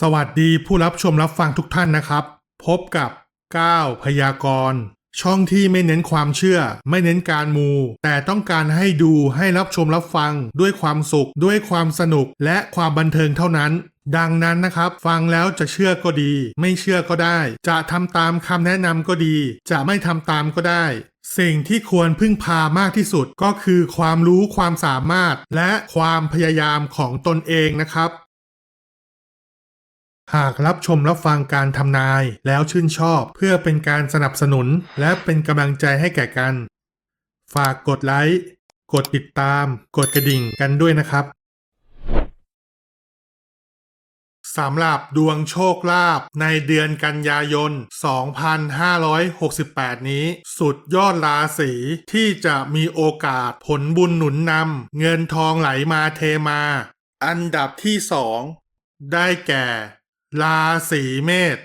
สวัสดีผู้รับชมรับฟังทุกท่านนะครับ พบกับก้าวพยากรณ์ ช่องที่ไม่เน้นความเชื่อ ไม่เน้นการมู แต่ต้องการให้ดูให้รับชมรับฟัง ด้วยความสุข ด้วยความสนุกและความบันเทิงเท่านั้น ดังนั้นนะครับ ฟังแล้วจะเชื่อก็ดี ไม่เชื่อก็ได้ จะทำตามคำแนะนำก็ดี จะไม่ทำตามก็ได้ สิ่งที่ควรพึ่งพามากที่สุดก็คือความรู้ความสามารถ และความพยายามของตนเองนะครับ หากรับชมรับฟังการทำนายแล้วชื่นชอบ เพื่อเป็นการสนับสนุน และเป็นกำลังใจให้แก่กัน ฝากกดไลค์ กดติดตาม กดกระดิ่งกันด้วยนะครับสำหรับดวงโชคลาภในเดือนกันยายน 2568 นี้ สุดยอดราศีที่จะมีโอกาสผลบุญหนุนนำเงินทองไหลมาเทมา อันดับที่สองได้แก่ ราศีเมษ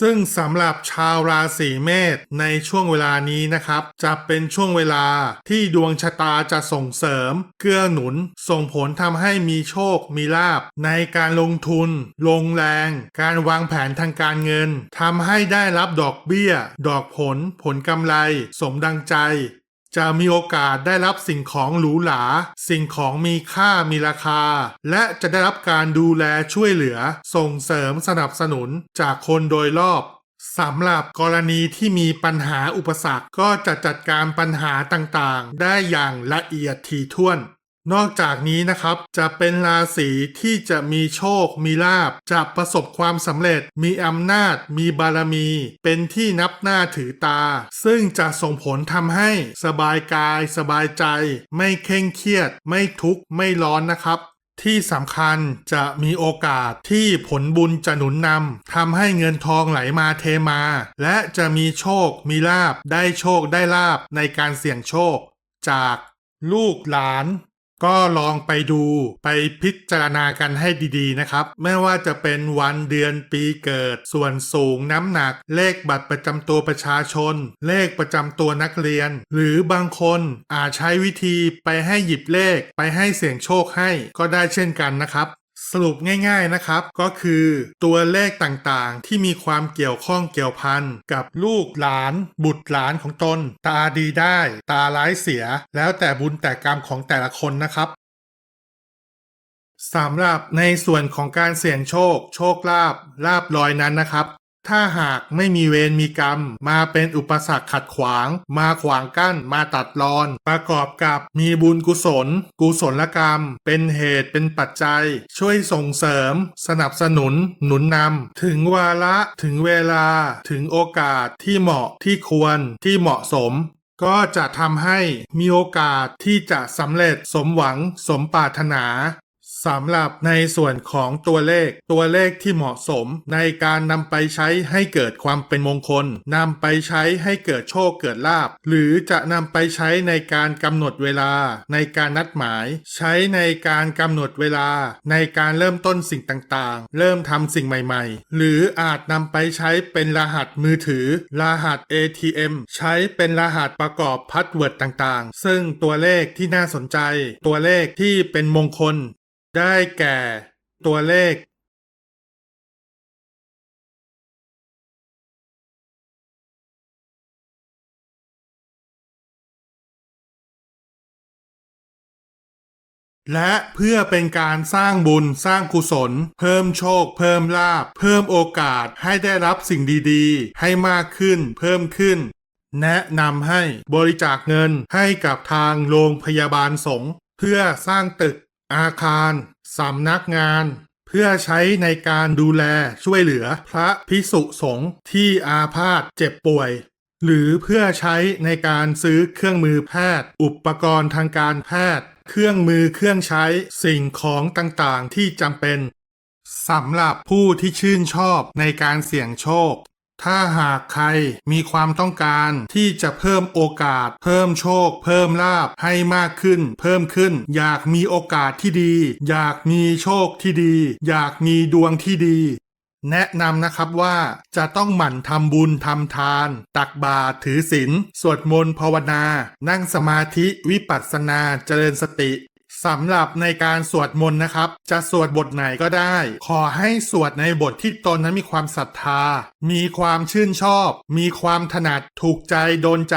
ซึ่งสำหรับชาวราศีเมษในช่วงเวลานี้นะครับ จะเป็นช่วงเวลาที่ดวงชะตาจะส่งเสริม เกื้อหนุน ส่งผลทำให้มีโชคมีลาบ ในการลงทุน ลงแรง การวางแผนทางการเงินทำให้ได้รับดอกเบี้ย ดอกผล ผลกำไร สมดังใจ จะมีโอกาสได้รับสิ่งของหรูหรา สิ่งของมีค่ามีราคา และจะได้รับการดูแลช่วยเหลือ ส่งเสริมสนับสนุนจากคนโดยรอบสำหรับกรณีที่มีปัญหาอุปสรรคก็จะจัดการปัญหาต่างๆ ได้อย่างละเอียดถี่ถ้วน นอกจากนี้นะครับจะเป็นราศีที่จะมีโชค มีลาบจะประสบความสำเร็จ มีอำนาจ มีบารมี เป็นที่นับหน้าถือตา ซึ่งจะส่งผลทำให้สบายกาย สบายใจ ไม่เคร่งเครียด ไม่ทุกข์ไม่ร้อนนะครับที่สำคัญจะมีโอกาสที่ผลบุญจะหนุนนำทำให้เงินทองไหลมาเทมา และจะมีโชคมีลาบได้โชคได้ลาบในการเสี่ยงโชค จากลูกหลาน ก็ลองไปดูไปพิจารณากันให้ดีๆนะครับ ไม่ว่าจะเป็นวันเดือนปีเกิด ส่วนสูงน้ำหนัก เลขบัตรประจำตัวประชาชน เลขประจำตัวนักเรียน หรือบางคนอาจใช้วิธีไปให้หยิบเลข ไปให้เสี่ยงโชคให้ก็ได้เช่นกันนะครับ สรุปง่ายๆนะครับ ก็คือตัวเลขต่างๆ ที่มีความเกี่ยวข้องเกี่ยวพันกับลูกหลาน บุตรหลานของตน ตาดีได้ ตาร้ายเสีย แล้วแต่บุญแต่กรรมของแต่ละคนนะครับสำหรับในส่วนของการเสี่ยงโชค โชคลาภลาบลอยนั้นนะครับ ถ้าหากไม่มีเวรมีกรรม มาเป็นอุปสรรคขัดขวาง มาขวางกั้น มาตัดรอน ประกอบกับมีบุญกุศล กุศลกรรม เป็นเหตุเป็นปัจจัย ช่วยส่งเสริม สนับสนุน หนุนนำถึงวาระถึงเวลา ถึงโอกาสที่เหมาะที่ควรที่เหมาะสม ก็จะทำให้มีโอกาสที่จะสำเร็จสมหวังสมปรารถนา สำหรับในส่วนของตัวเลข ตัวเลขที่เหมาะสม ในการนำไปใช้ให้เกิดความเป็นมงคลนำไปใช้ให้เกิดโชคเกิดลาบ หรือจะนำไปใช้ในการกำหนดเวลา ในการนัดหมาย ใช้ในการกำหนดเวลา ในการเริ่มต้นสิ่งต่างๆ เริ่มทำสิ่งใหม่ๆ หรืออาจนำไปใช้เป็นรหัสมือถือ รหัส ATM ใช้เป็นรหัสประกอบพาสเวิร์ดต่างๆ ซึ่งตัวเลขที่น่าสนใจ ตัวเลขที่เป็นมงคล ได้แก่ ตัวเลขและเพื่อเป็นการสร้างบุญสร้างกุศล เพิ่มโชค เพิ่มลาภเพิ่มโอกาสให้ได้รับสิ่งดีๆ ให้มากขึ้น เพิ่มขึ้น แนะนำให้บริจาคเงินให้กับทางโรงพยาบาลสงฆ์เพื่อสร้างตึก อาคารสำนักงาน เพื่อใช้ในการดูแลช่วยเหลือพระพิสุสงฆ์ที่อาพาธเจ็บป่วย หรือเพื่อใช้ในการซื้อเครื่องมือแพทย์ อุปกรณ์ทางการแพทย์ เครื่องมือเครื่องใช้สิ่งของต่างๆ ที่จำเป็นสำหรับผู้ที่ชื่นชอบในการเสี่ยงโชค ถ้าหากใครมีความต้องการที่จะเพิ่มโอกาส เพิ่มโชค เพิ่มลาบให้มากขึ้น เพิ่มขึ้น อยากมีโอกาสที่ดี อยากมีโชคที่ดี อยากมีดวงที่ดี แนะนำนะครับว่าจะต้องหมั่นทำบุญทำทาน ตักบาตรถือศีลสวดมนต์ภาวนา นั่งสมาธิวิปัสสนาเจริญสติ สำหรับในการสวดมนต์นะครับ จะสวดบทไหนก็ได้ ขอให้สวดในบทที่ตนนั้นมีความศรัทธา มีความชื่นชอบ มีความถนัดถูกใจโดนใจ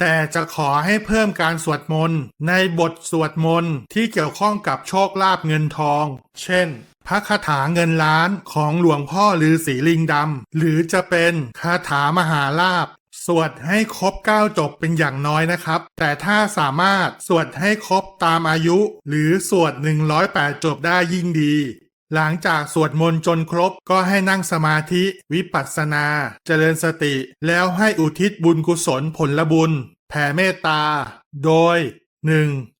แต่จะขอให้เพิ่มการสวดมนต์ในบทสวดมนต์ที่เกี่ยวข้องกับโชคลาภเงินทอง เช่น พระคาถาเงินล้านของหลวงพ่อฤาษีลิงดำหรือจะเป็นคาถามหาลาภ สวดให้ครบ 9 จบเป็นอย่างน้อยนะครับ แต่ถ้าสามารถสวดให้ครบตามอายุ หรือสวด 108 จบได้ยิ่งดี หลังจากสวดมนต์จนครบก็ให้นั่งสมาธิ วิปัสสนา เจริญสติ แล้วให้อุทิศบุญกุศลผลบุญ แผ่เมตตา โดย 1.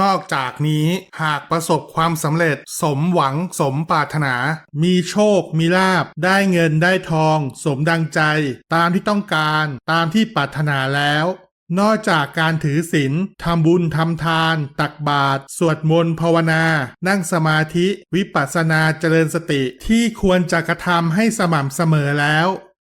นอกจากนี้หากประสบความสำเร็จ สมหวังสมปรารถนา มีโชคมีลาบ ได้เงินได้ทอง สมดังใจ ตามที่ต้องการตามที่ปรารถนาแล้ว นอกจากการถือศีลทำบุญทำทาน ตักบาตรสวดมนต์ภาวนา นั่งสมาธิ วิปัสสนาเจริญสติที่ควรจะกระทำให้สม่ำเสมอแล้ว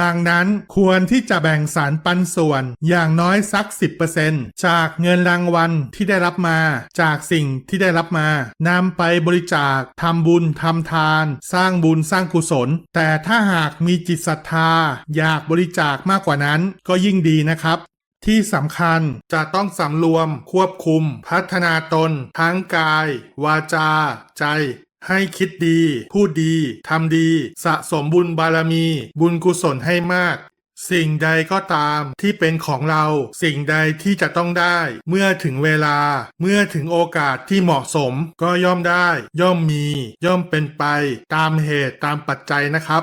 ดังนั้นควรที่จะแบ่งสารปันส่วนอย่างน้อยสัก 10%จากเงินรางวัลที่ได้รับมา จากสิ่งที่ได้รับมานำไปบริจาคทำบุญทำทาน สร้างบุญสร้างกุศล แต่ถ้าหากมีจิตศรัทธา อยากบริจาคมากกว่านั้นก็ยิ่งดีนะครับที่สำคัญจะต้องสำรวมควบคุม พัฒนาตน ทั้งกาย วาจา ใจ ให้คิดดี พูดดี ทำดี สะสมบุญบารมี บุญกุศลให้มาก สิ่งใดก็ตามที่เป็นของเรา สิ่งใดที่จะต้องได้ เมื่อถึงเวลา เมื่อถึงโอกาสที่เหมาะสม ก็ย่อมได้ ย่อมมี ย่อมเป็นไป ตามเหตุตามปัจจัยนะครับ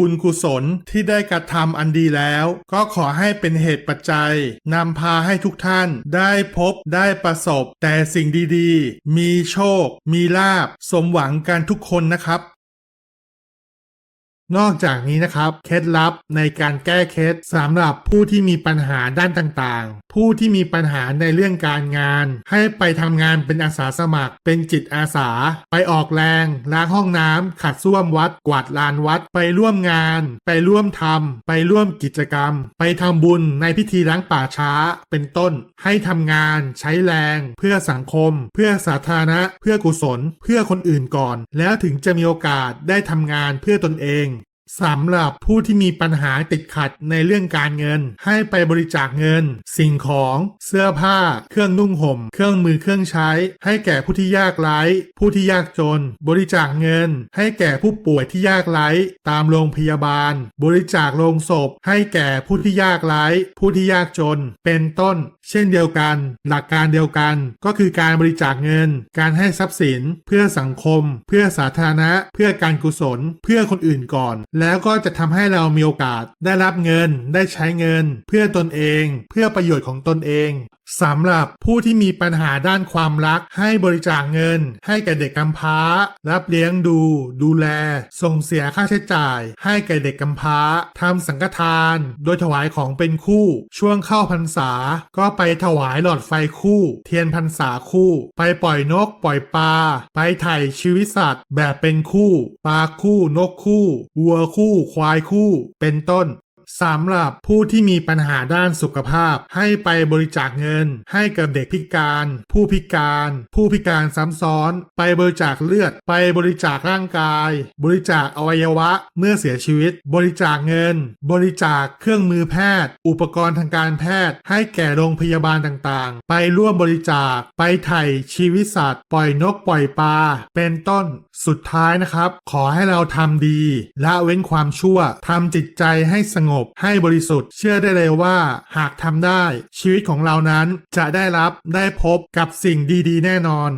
ุุญกุศลที่ได้กระทำอันดีแล้ว ก็ขอให้เป็นเหตุปัจจัยนำพาให้ทุกท่านได้พบได้ประสบ แต่สิ่งดีๆ มีโชค มีลาบ สมหวังกันทุกคนนะครับ นอกจากนี้นะครับเคล็ดลับในการแก้เคล็ดสำหรับผู้ที่มีปัญหาด้านต่างๆ ผู้ที่มีปัญหาในเรื่องการงาน ให้ไปทำงานเป็นอาสาสมัคร เป็นจิตอาสา ไปออกแรงล้างห้องน้ำขัดส้วมวัด กวาดลานวัด ไปร่วมงาน ไปร่วมทำไปร่วมกิจกรรม ไปทำบุญในพิธีล้างป่าช้า เป็นต้น ให้ทำงาน ใช้แรง เพื่อสังคม เพื่อสาธารณะ เพื่อกุศล เพื่อคนอื่นก่อน แล้วถึงจะมีโอกาสได้ทำงานเพื่อตนเอง สำหรับผู้ที่มีปัญหาติดขัดในเรื่องการเงิน ให้ไปบริจาคเงิน สิ่งของเสื้อผ้า เครื่องนุ่งห่ม เครื่องมือเครื่องใช้ ให้แก่ผู้ที่ยากไร้ ผู้ที่ยากจน บริจาคเงิน ให้แก่ผู้ป่วยที่ยากไร้ ตามโรงพยาบาล บริจาคโลงศพ ให้แก่ผู้ที่ยากไร้ ผู้ที่ยากจน เป็นต้น เช่นเดียวกัน หลักการเดียวกันก็คือการบริจาคเงิน การให้ทรัพย์สิน เพื่อสังคม เพื่อสาธารณะ เพื่อการกุศล เพื่อคนอื่นก่อนแล้วก็จะทำให้เรามีโอกาสได้รับเงิน ได้ใช้เงิน เพื่อตนเอง เพื่อประโยชน์ของตนเอง สำหรับผู้ที่มีปัญหาด้านความรักให้บริจาคเงิน ให้แก่เด็กกำพร้า รับเลี้ยงดู ดูแล ส่งเสียค่าใช้จ่าย ให้แก่เด็กกำพร้าทำสังฆทาน โดยถวายของเป็นคู่ ช่วงเข้าพรรษา ก็ไปถวายหลอดไฟคู่ เทียนพรรษาคู่ ไปปล่อยนกปล่อยปลาไปไถ่ชีวิตสัตว์ แบบเป็นคู่ปลาคู่นกคู่วัวคู่ควายคู่ เป็นต้น สำหรับผู้ที่มีปัญหาด้านสุขภาพ ให้ไปบริจาคเงิน ให้กับเด็กพิการ ผู้พิการ ผู้พิการซ้ำซ้อน ไปบริจาคเลือด ไปบริจาคร่างกาย บริจาคอวัยวะเมื่อเสียชีวิต บริจาคเงิน บริจาคเครื่องมือแพทย์ อุปกรณ์ทางการแพทย์ ให้แก่โรงพยาบาลต่างๆ ไปร่วมบริจาค ไปไถ่ชีวิตสัตว์ ปล่อยนกปล่อยปลา เป็นต้น สุดท้ายนะครับ ขอให้เราทำดี ละเว้นความชั่ว ทำจิตใจให้สงบให้บริสุทธิ์ เชื่อได้เลยว่า หากทำได้ ชีวิตของเรานั้นจะได้รับได้พบกับสิ่งดีๆ แน่นอน